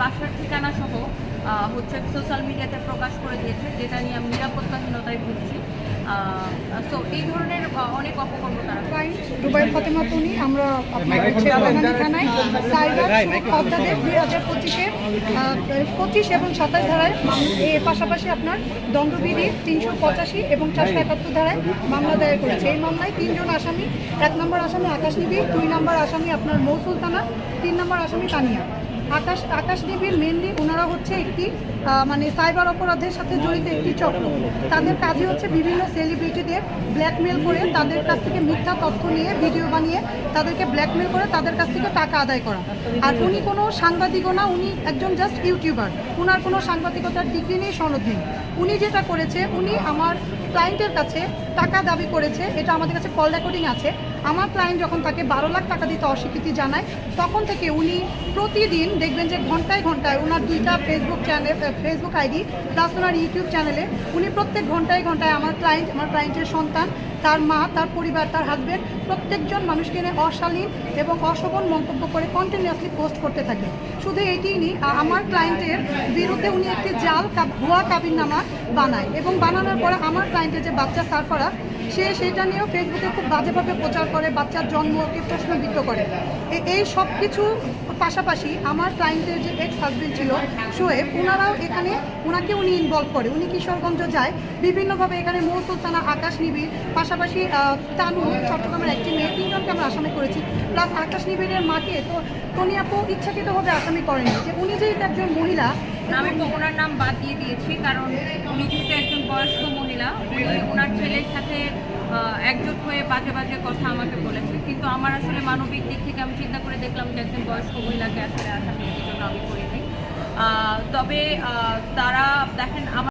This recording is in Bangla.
বাসার ঠিকানা সহ হচ্ছে সোশ্যাল মিডিয়াতে প্রকাশ করে দিয়েছে যেটা নিয়ে আমি নিরাপত্তাহীনতায় ভুগছি। তো এই ধরনের অনেক অপকর্ম তারা করে। ক্লায়েন্ট দুবাই ফাতেমা তনি আমরা থানায় সাইবার অধ্যাদেশ দুই হাজার পঁচিশে পঁচিশ এবং সাতাশ ধারায় এর পাশাপাশি আপনার দণ্ডবিধি তিনশো পঁচাশি এবং চারশো একাত্তর ধারায় মামলা দায়ের করেছে। এই মামলায় তিনজন আসামি এক নম্বর আসামি আকাশ নিবিড় দুই নম্বর আসামি আপনার মৌসুল থানা তিন নম্বর আসামি তানিয়া। আকাশ আকাশ মেনলি ওনারা হচ্ছে একটি মানে সাইবার অপরাধের সাথে জড়িত একটি চক্র। তাদের কাজই হচ্ছে বিভিন্ন সেলিব্রিটিদের ব্ল্যাকমেল করে তাদের কাছ থেকে মিথ্যা তথ্য নিয়ে ভিডিও বানিয়ে তাদেরকে ব্ল্যাকমেল করে তাদের কাছ থেকে টাকা আদায় করা। আর উনি কোনো সাংবাদিকও না, উনি একজন জাস্ট ইউটিউবার উনার কোনো সাংবাদিকতার ডিগ্রি নেই, সনদ নেই। উনি যেটা করেছে, উনি আমার ক্লায়েন্টের কাছে টাকা দাবি করেছে, এটা আমাদের কাছে কল রেকর্ডিং আছে। আমার ক্লায়েন্ট যখন তাকে বারো লাখ টাকা দিতে অস্বীকৃতি জানায়, তখন থেকে উনি প্রতিদিন দেখবেন যে ঘন্টায় ঘন্টায় ওনার দুইটা Facebook channel Facebook ID plus ওনার ইউটিউব চ্যানেলে উনি প্রত্যেক ঘন্টায় ঘন্টায় আমার ক্লায়েন্ট আমার ক্লায়েন্টের সন্তান, তার মা, তার পরিবার, তার হাজবেন্ড প্রত্যেকজন মানুষকে নিয়ে অশালীন এবং অশোভন মন্তব্য করে কন্টিনিউয়াসলি পোস্ট করতে থাকে। শুধু এটিই নি আমার ক্লায়েন্টের বিরুদ্ধে উনি একটি জাল ভুয়া কাবিননামা বানায় এবং বানানোর পরে আমার ক্লায়েন্টের যে বাচ্চা সারফারা সে সেটা নিয়েও ফেসবুকে খুব বাজেভাবে প্রচার করে, বাচ্চার জন্মকে প্রশ্নবিদ্ধ করে। এই সব কিছু পাশাপাশি আমার ক্লায়েন্টের যে এক্স হাজবেন্ড ছিল শোয়েব ওনারাও এখানে ওনাকে উনি ইনভলভ করে। উনি কিশোরগঞ্জ যায়। বিভিন্নভাবে এখানে মৌ সুলতানা আকাশ নিবিড়। পাশাপাশি তানু চট্টগ্রামের একটি মেয়ে, তিনজনকে আমরা আসামি করেছি। প্লাস আকাশ নিবিড়ের মাকে তো, টনি আপু ইচ্ছাকৃতভাবে আসামি করেনি। যে উনি যেহেতু একজন মহিলা, আমি ওনার নাম বাদ দিয়ে দিয়েছি, কারণ উনি বয়স্ক মহিলা, উনি ওনার ছেলের সাথে একজোট হয়ে বাজে বাজে কথা আমাকে বলেছে। কিন্তু আমার আসলে মানবিক দিক থেকে আমি চিন্তা করে দেখলাম যে একজন বয়স্ক মহিলাকে আসলে আসামি জন্য আমি করিনি। তবে তারা দেখেন, আমার